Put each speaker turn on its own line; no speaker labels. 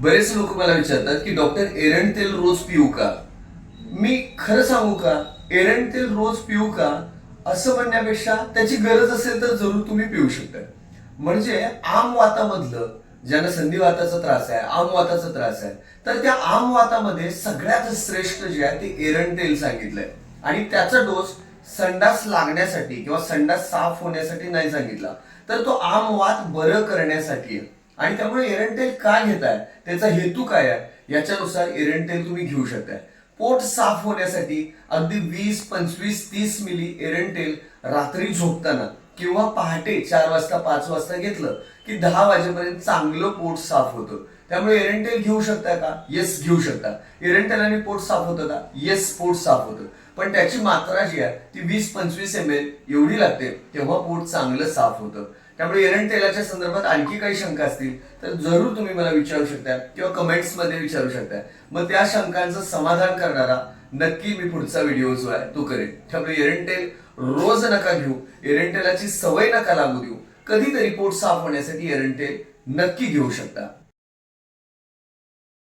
बरेच लोक मला विचारतात की डॉक्टर एरंड तेल रोज पिऊ का? मी खरं सांगू का? एरंड तेल रोज पिऊ का? असं म्हणण्यापेक्षा त्याची गरज असेल तर जरूर तुम्ही पिऊ शकता. म्हणजे आम वातामधलं ज्यांना संधिवाताचा त्रास आहे आम वाताचा त्रास आहे तर त्या आम वातामध्ये सगळ्यात श्रेष्ठ जे आहे ते एरंड तेल सांगितलंय. आणि त्याचा डोस संडास लागण्यासाठी किंवा संडास साफ होण्यासाठी नाही सांगितला. तर तो आम वात बरं करण्यासाठी आहे. आणि त्यामुळे एरंटेल का घेताय? त्याचा हेतू काय आहे? याच्यानुसार एरंटेल तुम्ही घेऊ शकताय. पोट साफ होण्यासाठी अगदी वीस पंचवीस तीस मिली एरंटेल रात्री झोपताना किंवा पहाटे चार वाजता पाच वाजता घेतलं की दहा वाजेपर्यंत चांगलं पोट साफ होतं. त्यामुळे एरंटेल घेऊ शकता का? येस घेऊ शकता. एरंटेलाने पोट साफ होतं का? येस पोट साफ होतं. पण त्याची मात्रा जी आहे ती वीस पंचवीस एम एल एवढी लागते तेव्हा पोट चांगलं साफ होतं. त्यामुळे एरण तेलाच्या संदर्भात आणखी काही शंका असतील तर जरूर तुम्ही मला विचारू शकता किंवा कमेंट्समध्ये विचारू शकता. मग त्या शंकांचं समाधान करणारा नक्की मी पुढचा व्हिडिओ जो आहे तो करेन. त्यामुळे एरंटेल रोज नका घेऊ एरंटेलाची सवय नका लागू देऊ. कधीतरी पोट साफ होण्यासाठी एरंटेल नक्की घेऊ शकता.